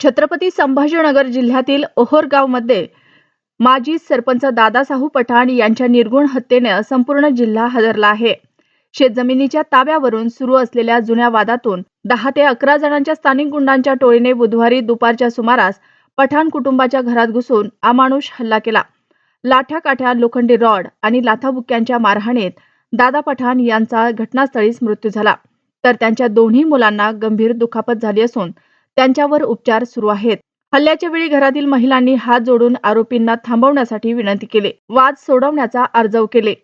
छत्रपती संभाजीनगर जिल्ह्यातील ओहोरगावमध्ये माजी सरपंच दादासाहू पठाण यांच्या निर्गुण हत्येने संपूर्ण जिल्हा हादरला आहे. शेतजमिनीच्या ताब्यावरून सुरू असलेल्या जुन्या वादातून दहा ते अकरा जणांच्या स्थानिक गुंडांच्या टोळीने बुधवारी दुपारच्या सुमारास पठाण कुटुंबाच्या घरात घुसून अमानुष हल्ला केला. लाठ्या काठ्या लोखंडी रॉड आणि लाथाबुक्यांच्या मारहाणीत दादा पठाण यांचा घटनास्थळीच मृत्यू झाला. तर त्यांच्या दोन्ही मुलांना गंभीर दुखापत झाली असून त्यांच्यावर उपचार सुरू आहेत. हल्ल्याच्या वेळी घरातील महिलांनी हात जोडून आरोपींना थांबवण्यासाठी विनंती केली. वाद सोडवण्याचा अर्जव केले.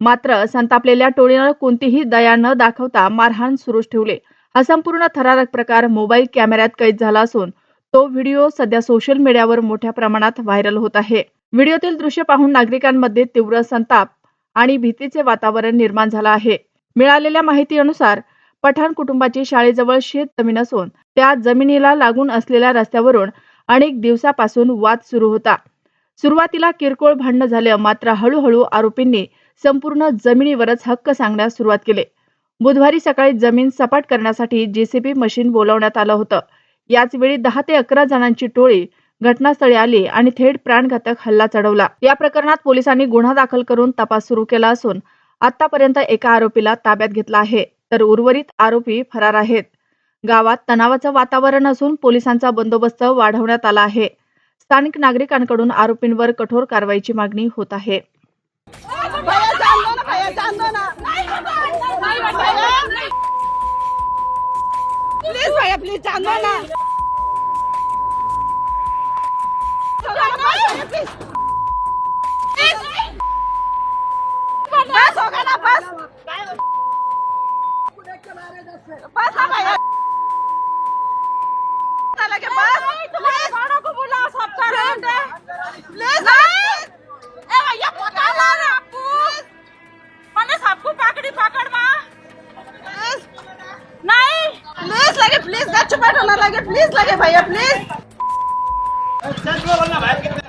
मात्र संतापलेल्या टोळीनं कोणतीही दया न दाखवता मारहाण सुरूच ठेवले. हा संपूर्ण थरारक प्रकार मोबाईल कॅमेऱ्यात कैद झाला असून तो व्हिडिओ सध्या सोशल मीडियावर मोठ्या प्रमाणात व्हायरल होत आहे. व्हिडिओतील दृश्य पाहून नागरिकांमध्ये तीव्र संताप आणि भीतीचे वातावरण निर्माण झालं आहे. मिळालेल्या माहितीनुसार पठाण कुटुंबाची शाळेजवळ शेत जमीन असून त्या जमिनीला लागून असलेल्या रस्त्यावरून अनेक दिवसापासून वाद सुरू होता. सुरुवातीला किरकोळ भांडणं झालं मात्र हळूहळू आरोपींनी संपूर्ण जमिनीवरच हक्क सांगण्यास सुरुवात केली. बुधवारी सकाळी जमीन सपाट करण्यासाठी जेसीबी मशीन बोलावण्यात आलं होतं. याच वेळी दहा ते अकरा जणांची टोळी घटनास्थळी आली आणि थेट प्राणघातक हल्ला चढवला. या प्रकरणात पोलिसांनी गुन्हा दाखल करून तपास सुरू केला असून आतापर्यंत एका आरोपीला ताब्यात घेतला आहे. तर उर्वरित आरोपी फरार आहेत गावात तणावाचं वातावरण असून पोलिसांचा बंदोबस्त वाढवण्यात आला आहे स्थानिक नागरिकांकडून आरोपींवर कठोर कारवाईची मागणी होत आहे बस आ गया लगे बस तुम्हारे गाड़ों को बुलाओ सबका रेट है प्लीज़ ए भैया पता ला रे आपको मैंने सबको पकड़ी पकड़ माँ नहीं प्लीज़ लगे प्लीज़ गच्छ बैठो ना लगे प्लीज़ लगे भैया प्लीज़ चल बोलना भाई